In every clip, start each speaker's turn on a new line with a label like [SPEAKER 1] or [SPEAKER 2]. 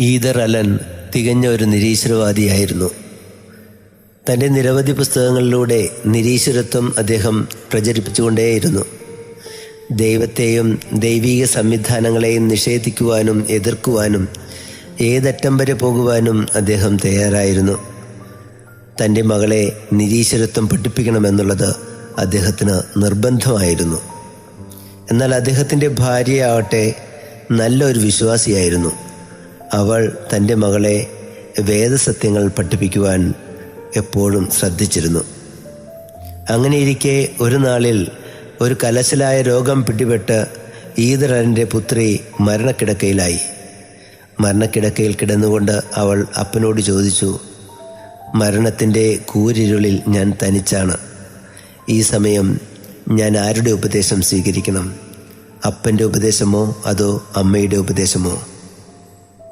[SPEAKER 1] Either Allen തികഞ്ഞ ഒരു നിരീശ്വരവാദിയായിരുന്നു. തന്റെ നിരവധി പുസ്തകങ്ങളിലൂടെ നിരീശ്വരത്വം അദ്ദേഹം പ്രചരിപ്പിച്ചുകൊണ്ടേയിരുന്നു. ദൈവത്തെയും ദൈവീക സംവിധാനങ്ങളെയും നിഷേധിക്കുവാനും എതിർക്കുവാനും ഏതറ്റം വരെ പോകുവാനും അദ്ദേഹം തയ്യാറായിരുന്നു. തന്റെ മകളെ നിരീശ്വരത്വം പഠിപ്പിക്കണമെന്നുള്ളത് അദ്ദേഹത്തിന് നിർബന്ധമായിരുന്നു. എന്നാൽ അദ്ദേഹത്തിന്റെ ഭാര്യയാവട്ടെ നല്ലൊരു വിശ്വാസിയായിരുന്നു. അവൾ തന്റെ മകളെ വേദസത്യങ്ങൾ പഠിപ്പിക്കുവാൻ എപ്പോഴും ശ്രദ്ധിച്ചിരുന്നു. അങ്ങനെയിരിക്കെ ഒരു നാളിൽ ഒരു കലശലായ രോഗം പിടിപെട്ട് ഈതരന്റെ പുത്രി മരണക്കിടക്കയിലായി. മരണക്കിടക്കയിൽ കിടന്നുകൊണ്ട് അവൾ അപ്പനോട് ചോദിച്ചു മരണത്തിന്റെ കൂരിരുളിൽ ഞാൻ തനിച്ചാണ്. ഈ സമയം ഞാൻ ആരുടെ ഉപദേശം സ്വീകരിക്കണം? അപ്പന്റെ ഉപദേശമോ അതോ അമ്മയുടെ ഉപദേശമോ?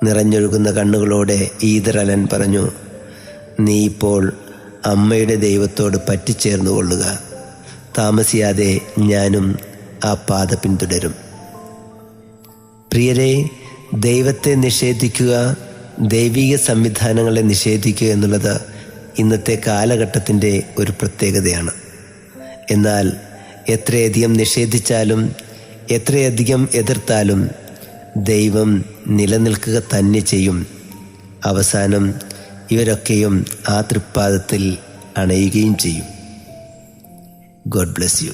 [SPEAKER 1] നിറഞ്ഞൊഴുകുന്ന കണ്ണുകളോടെ ഈദറലൻ പറഞ്ഞു നീ ഇപ്പോൾ അമ്മയുടെ ദൈവത്തോട് പറ്റിച്ചേർന്നു കൊള്ളുക. താമസിയാതെ ഞാനും ആ പാത പിന്തുടരും. പ്രിയരെ ദൈവത്തെ നിഷേധിക്കുക ദൈവിക സംവിധാനങ്ങളെ നിഷേധിക്കുക എന്നുള്ളത് ഇന്നത്തെ കാലഘട്ടത്തിന്റെ ഒരു പ്രത്യേകതയാണ്. എന്നാൽ എത്രയധികം നിഷേധിച്ചാലും എത്രയധികം എതിർത്താലും ദൈവം നിലനിൽക്കുക തന്നെ ചെയ്യും. അവസാനം ഇവരൊക്കെയും ആ തൃപ്പാദത്തിൽ അണയുകയും ചെയ്യും. God bless you